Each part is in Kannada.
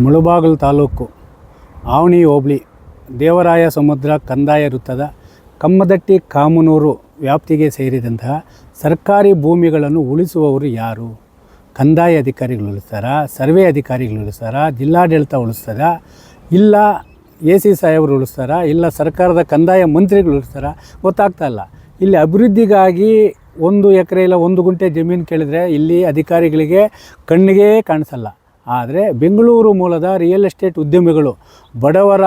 ಮುಳುಬಾಗಿಲು ತಾಲೂಕು ಆವಣಿ ಹೋಬಳಿ ದೇವರಾಯ ಸಮುದ್ರ ಕಂದಾಯ ವೃತ್ತದ ಕಮ್ಮದಟ್ಟಿ ಕಾಮನೂರು ವ್ಯಾಪ್ತಿಗೆ ಸೇರಿದಂತಹ ಸರ್ಕಾರಿ ಭೂಮಿಗಳನ್ನು ಉಳಿಸುವವರು ಯಾರು? ಕಂದಾಯ ಅಧಿಕಾರಿಗಳು ಉಳಿಸ್ತಾರಾ? ಸರ್ವೆ ಅಧಿಕಾರಿಗಳು ಉಳಿಸ್ತಾರಾ? ಜಿಲ್ಲಾಡಳಿತ ಉಳಿಸ್ತಾರಾ? ಇಲ್ಲ ಎ ಸಿ ಸಾಹೇಬರು ಉಳಿಸ್ತಾರಾ? ಇಲ್ಲ ಸರ್ಕಾರದ ಕಂದಾಯ ಮಂತ್ರಿಗಳು ಉಳಿಸ್ತಾರಾ? ಗೊತ್ತಾಗ್ತಾ ಇಲ್ಲ. ಇಲ್ಲಿ ಅಭಿವೃದ್ಧಿಗಾಗಿ ಒಂದು ಎಕರೆ ಇಲ್ಲ ಒಂದು ಗುಂಟೆ ಜಮೀನು ಕೇಳಿದರೆ ಇಲ್ಲಿ ಅಧಿಕಾರಿಗಳಿಗೆ ಕಣ್ಣಿಗೆ ಕಾಣಿಸಲ್ಲ. ಆದರೆ ಬೆಂಗಳೂರು ಮೂಲದ ರಿಯಲ್ ಎಸ್ಟೇಟ್ ಉದ್ಯಮಿಗಳು ಬಡವರ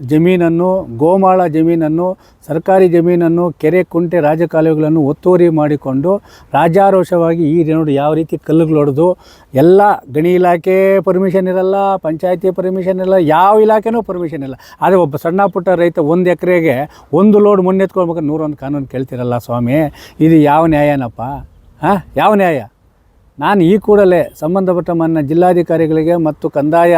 ಜಮೀನನ್ನು, ಗೋಮಾಳ ಜಮೀನನ್ನು, ಸರ್ಕಾರಿ ಜಮೀನನ್ನು, ಕೆರೆ, ಕುಂಟೆ, ರಾಜಕಾಲುವೆಗಳನ್ನು ಒತ್ತುವರಿ ಮಾಡಿಕೊಂಡು ರಾಜಾರೋಷವಾಗಿ ಈ ನೋಡಿ ಯಾವ ರೀತಿ ಕಲ್ಲುಗಳು ಹೊಡೆದು ಎಲ್ಲ ಗಣಿ ಇಲಾಖೆ ಪರ್ಮಿಷನ್ ಇರಲ್ಲ, ಪಂಚಾಯತಿ ಪರ್ಮಿಷನ್ ಇರಲ್ಲ, ಯಾವ ಇಲಾಖೆನೂ ಪರ್ಮಿಷನ್ ಇಲ್ಲ. ಆದರೆ ಒಬ್ಬ ಸಣ್ಣ ಪುಟ್ಟ ರೈತ ಒಂದು ಎಕರೆಗೆ ಒಂದು ಲೋಡ್ ಮುನ್ನೆತ್ಕೊಳ್ಬೇಕು ನೂರೊಂದು ಕಾನೂನು ಕೇಳ್ತಿರಲ್ಲ ಸ್ವಾಮಿ. ಇದು ಯಾವ ನ್ಯಾಯನಪ್ಪ? ಹಾಂ? ಯಾವ ನ್ಯಾಯ? ನಾನು ಈ ಕೂಡಲೇ ಸಂಬಂಧಪಟ್ಟ ಮನ್ನ ಜಿಲ್ಲಾಧಿಕಾರಿಗಳಿಗೆ ಮತ್ತು ಕಂದಾಯ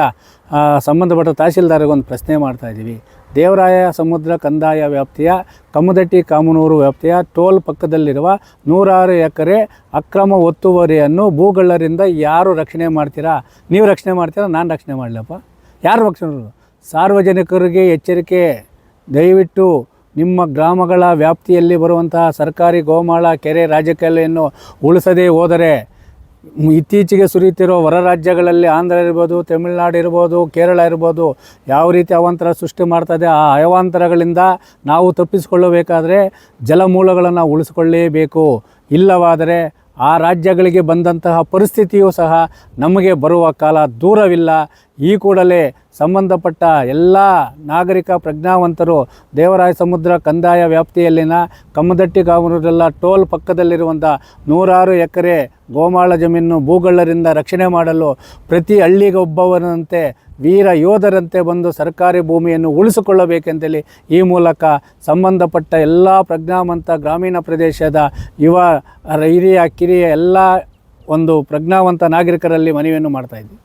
ಸಂಬಂಧಪಟ್ಟ ತಹಸೀಲ್ದಾರ್ಗೆ ಒಂದು ಪ್ರಶ್ನೆ ಮಾಡ್ತಾ ಇದ್ದೀವಿ. ದೇವರಾಯ ಸಮುದ್ರ ಕಂದಾಯ ವ್ಯಾಪ್ತಿಯ ಕಮ್ಮದಟ್ಟಿ ಕಾಮನೂರು ವ್ಯಾಪ್ತಿಯ ಟೋಲ್ ಪಕ್ಕದಲ್ಲಿರುವ ನೂರಾರು ಎಕರೆ ಅಕ್ರಮ ಒತ್ತುವರಿಯನ್ನು ಭೂಗಳ್ಳರಿಂದ ಯಾರು ರಕ್ಷಣೆ ಮಾಡ್ತೀರಾ? ನೀವು ರಕ್ಷಣೆ ಮಾಡ್ತೀರಾ? ನಾನು ರಕ್ಷಣೆ ಮಾಡಲಪ್ಪ ಯಾರು ರಕ್ಷಣೆ ಸಾರ್ವಜನಿಕರಿಗೆ ಎಚ್ಚರಿಕೆ, ದಯವಿಟ್ಟು ನಿಮ್ಮ ಗ್ರಾಮಗಳ ವ್ಯಾಪ್ತಿಯಲ್ಲಿ ಬರುವಂತಹ ಸರ್ಕಾರಿ ಗೋಮಾಳ, ಕೆರೆ ರಾಜಕಾಲುವೆಯನ್ನು ಉಳಿಸದೇ ಹೋದರೆ ಇತ್ತೀಚೆಗೆ ಸುರಿಯುತ್ತಿರೋ ಹೊರ ರಾಜ್ಯಗಳಲ್ಲಿ ಆಂಧ್ರ ಇರ್ಬೋದು, ತಮಿಳುನಾಡು ಇರ್ಬೋದು, ಕೇರಳ ಇರ್ಬೋದು, ಯಾವ ರೀತಿ ಅವಾಂತರ ಸೃಷ್ಟಿ ಮಾಡ್ತದೆ, ಆ ಅವಾಂತರಗಳಿಂದ ನಾವು ತಪ್ಪಿಸಿಕೊಳ್ಳಬೇಕಾದ್ರೆ ಜಲಮೂಲಗಳನ್ನು ಉಳಿಸಿಕೊಳ್ಳಲೇಬೇಕು ಇಲ್ಲವಾದರೆ ಆ ರಾಜ್ಯಗಳಿಗೆ ಬಂದಂತಹ ಪರಿಸ್ಥಿತಿಯೂ ಸಹ ನಮಗೆ ಬರುವ ಕಾಲ ದೂರವಿಲ್ಲ. ಈ ಕೂಡಲೇ ಸಂಬಂಧಪಟ್ಟ ಎಲ್ಲ ನಾಗರಿಕ ಪ್ರಜ್ಞಾವಂತರು ದೇವರಾಯ ಸಮುದ್ರ ಕಂದಾಯ ವ್ಯಾಪ್ತಿಯಲ್ಲಿನ ಕಮ್ಮದಟ್ಟಿ ಕಾಮೂರೆಲ್ಲ ಟೋಲ್ ಪಕ್ಕದಲ್ಲಿರುವಂಥ ನೂರಾರು ಎಕರೆ ಗೋಮಾಳ ಜಮೀನು ಭೂಗಳ್ಳರಿಂದ ರಕ್ಷಣೆ ಮಾಡಲು ಪ್ರತಿ ಹಳ್ಳಿಗೊಬ್ಬವನಂತೆ ವೀರ ಯೋಧರಂತೆ ಬಂದು ಸರ್ಕಾರಿ ಭೂಮಿಯನ್ನು ಉಳಿಸಿಕೊಳ್ಳಬೇಕೆಂತೇಳಿ ಈ ಮೂಲಕ ಸಂಬಂಧಪಟ್ಟ ಎಲ್ಲ ಪ್ರಜ್ಞಾವಂತ ಗ್ರಾಮೀಣ ಪ್ರದೇಶದ ಯುವ ಹಿರಿಯ ಕಿರಿಯ ಎಲ್ಲ ಒಂದು ಪ್ರಜ್ಞಾವಂತ ನಾಗರಿಕರಲ್ಲಿ ಮನವಿಯನ್ನು ಮಾಡ್ತಾಯಿದ್ವಿ